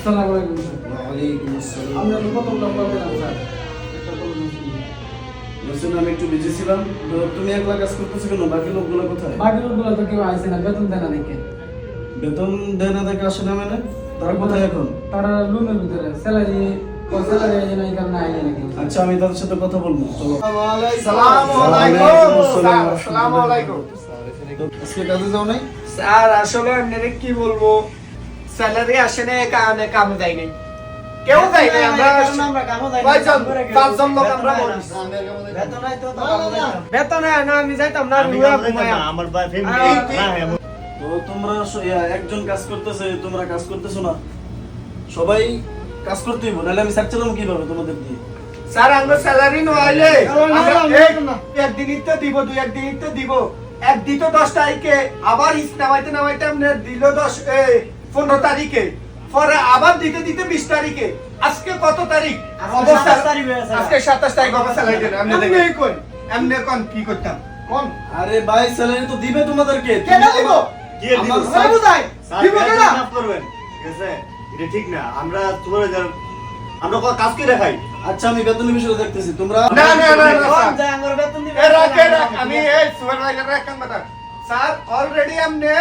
আসসালামু আলাইকুম স্যার। ওয়ালাইকুম আসসালাম। আপনার স্যার একটা করবেন বলছেন আমি একটু বিজি ছিলাম তুমি একলা কাজ করতেছো কেন বাকি লোকগুলো কোথায়? বাকি লোকগুলো তো কেউ আইছে না বেতন দেয় দেখে বেতন দেয় দেখে আসে না মানে? তারা কোথায় এখন? তারা রুমের ভিতরে। স্যালারি আচ্ছা আমি তাদের সাথে কথা বলব। তো আজকে কাজে যাও নাই? স্যার আসলে কি বলব? স্যালারি আসে না এই কারণে কামে যাই নাই। কেউ যাই নাই আমরা কয়জন? পাঁচজন লোক আমরা বলি বেতন হয় না আমি যাইতাম না রুয়া আমার ভাই আর- তো তোমরা একজন কাজ করতেছে তোমরা কাজ করতেছো না। সবাই কাজ করতে হইব নাহলে আমি চাচ্ছিলাম কীভাবে তোমাদের দিয়ে? স্যার আমরা স্যালারি নইলে আমরা একদিনই তো দিব দুই একদিনই তো দিব। এক দিত দশ তারিখে আবার ইস নামাইতে নামাইতে আপনার দিল দশ এ, পনেরো তারিখে। পরে আবার দিতে দিতে বিশ তারিখে। আজকে কত তারিখ? অবস্থা আজকে সাতাশ তারিখ অবস্থা কোন এমনি কোন কি করতাম? কোন? আরে ভাই স্যালারি তো দিবে তোমাদেরকে। কেন দিব? আমার স্যার বুঝাই। দিব কেন? করবেন? ঠিক আছে? এটা ঠিক না। আমরা তোমার আমরা কত কাজ করে দেখাই? আচ্ছা আমি বেতনের বিষয়ে দেখতেছি। তোমরা না না না না রাখ, এ রাখ, আমি এই সুপারভাইজার রাখাম কথা স্যার অলরেডি আমনে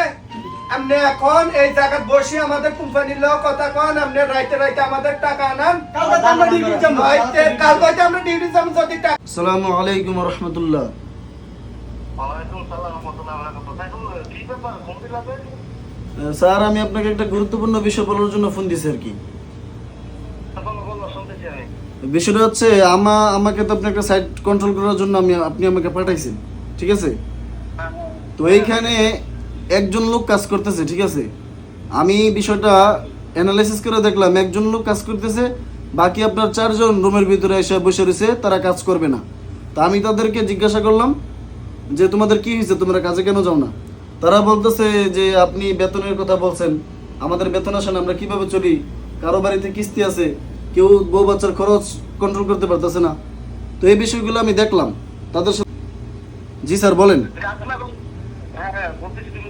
আমনে এখন এই জায়গায় বসে আমাদের কোম্পানির লোক কথা কন আমনে রাইতে রাইতে আমাদের টাকা আনান। কাল কইতে আমরা ডিউটি যাম রাইতে কাল আমরা ডিউটি যদি টাকা আসসালামু আলাইকুম রহমতুল্লাহ। স্যার আমি আপনাকে একটা গুরুত্বপূর্ণ বিষয় বলার জন্য ফোন দিছি আর কি। বিষয়টা হচ্ছে আমা আমাকে তো আপনি একটা সাইট কন্ট্রোল করার জন্য আমি আপনি আমাকে পাঠাইছেন ঠিক আছে? তো এইখানে একজন লোক কাজ করতেছে, ঠিক আছে? আমি বিষয়টা অ্যানালাইসিস করে দেখলাম, একজন লোক কাজ করতেছে, বাকি আপনার চারজন রুমের ভিতরে এসে বসে রয়েছে, তারা কাজ করবে না। তা আমি তাদেরকে জিজ্ঞাসা করলাম যে, তোমাদের কি হয়েছে? তোমরা কাজে কেন যাও না? তারা বলতেছে যে, আপনি বেতনের কথা বলছেন। আমাদের বেতন আসেন আমরা কীভাবে চলি? কারও বাড়িতে কিস্তি আছে, কেউ বউ বাচ্চার খরচ কন্ট্রোল করতে পারতেছে না। তো এই বিষয়গুলো আমি দেখলাম। তাদের সাথে জি স্যার, বলেন।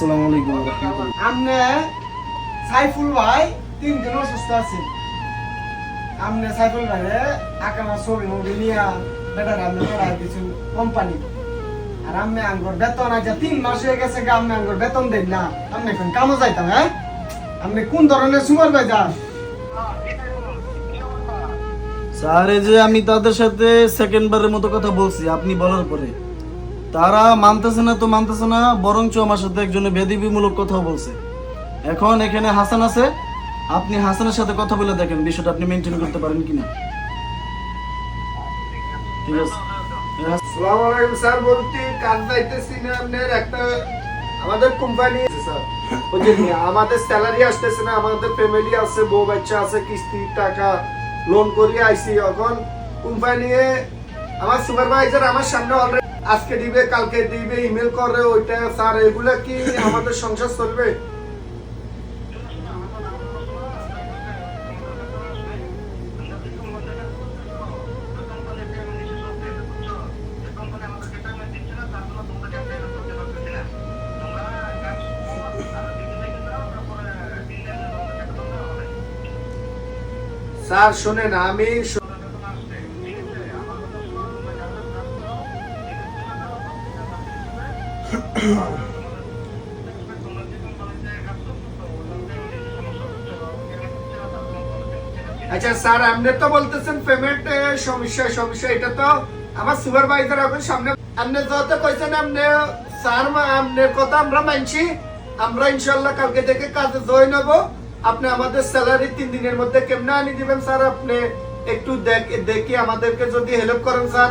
আসসালামু আলাইকুম সাইফুল ভাই তিন দিন অসুস্থ আছেন আমনে সাইফুল ভাই আকামা ছবি মুভি নিয়া বেটার দিছেন কোম্পানি আর আমি আঙ্গুর বেতন আছে তিন মাস হয়ে গেছে গা আমি আঙ্গুর বেতন দেন না। আমি এখন কামো যাইতাম হ্যাঁ? আপনি কোন ধরনের সুপারভাইজার স্যার এই যে আমি তাদের সাথে সেকেন্ড বারের মতো কথা বলছি আপনি বলার পরে। তারা মানতেছে না তো মানতেছে না, বরঞ্চ আমার সাথে একজনে বেদিবিমূলক কথাও বলছে। এখন এখানে হাসান আছে, আপনি হাসানের সাথে কথা বলে দেখেন, বিষয়টা আপনি মেনটেন করতে পারেন কিনা। ঠিক আছে। আপনার একটা আমাদের কোম্পানি স্যার। আমাদের স্যালারি আসতেছে না, আমাদের ফ্যামিলি আছে, বউ বাচ্চা আছে টাকা লোন এখন কোম্পানি আমার সুপারভাইজার আমার সামনে অলরেডি আজকে দিবে, কালকে দিবে ইমেল করে, ওইটা স্যার, এগুলা কি আমাদের সংসার চলবে? স্যার, শোনেন, আমি আচ্ছা স্যার আপনি তো বলতেছেন পেমেন্ট সমস্যা সমস্যা, এটা তো আমার সুপারভাইজার এখন সামনে আপনি যত কইছেন আপনি স্যার আপনার কথা আমরা মানছি। আমরা ইনশাল্লাহ কালকে থেকে কাজে জয়েন হব। আপনি আমাদের স্যালারি তিন দিনের মধ্যে কেমনে আনি দিবেন, স্যার? আপনি একটু দেখি আমাদেরকে যদি হেল্প করেন, স্যার।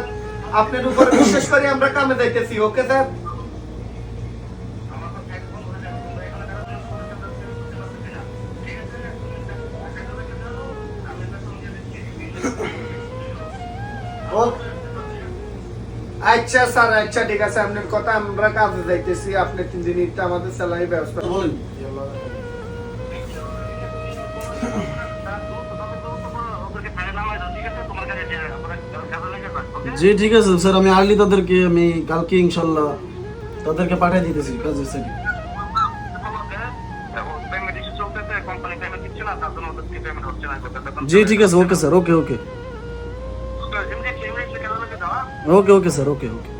আপনার উপর বিশেষ করে আমরা কামে যাইতেছি ওকে স্যার? আচ্ছা স্যার আচ্ছা ঠিক আছে আপনার কথা আমরা কাজে যাইতেছি। আপনি তিন দিন ইটটা আমাদের স্যালারি ব্যবস্থা বলেন। জি ঠিক আছে স্যার আমি আর্লি তাদেরকে আমি কালকে ইনশাল্লাহ তাদেরকে পাঠিয়ে দিতেছি কাজের সাইডে জি ঠিক আছে ওকে স্যার ওকে ওকে। ওকে ওকে স্যার ওকে ওকে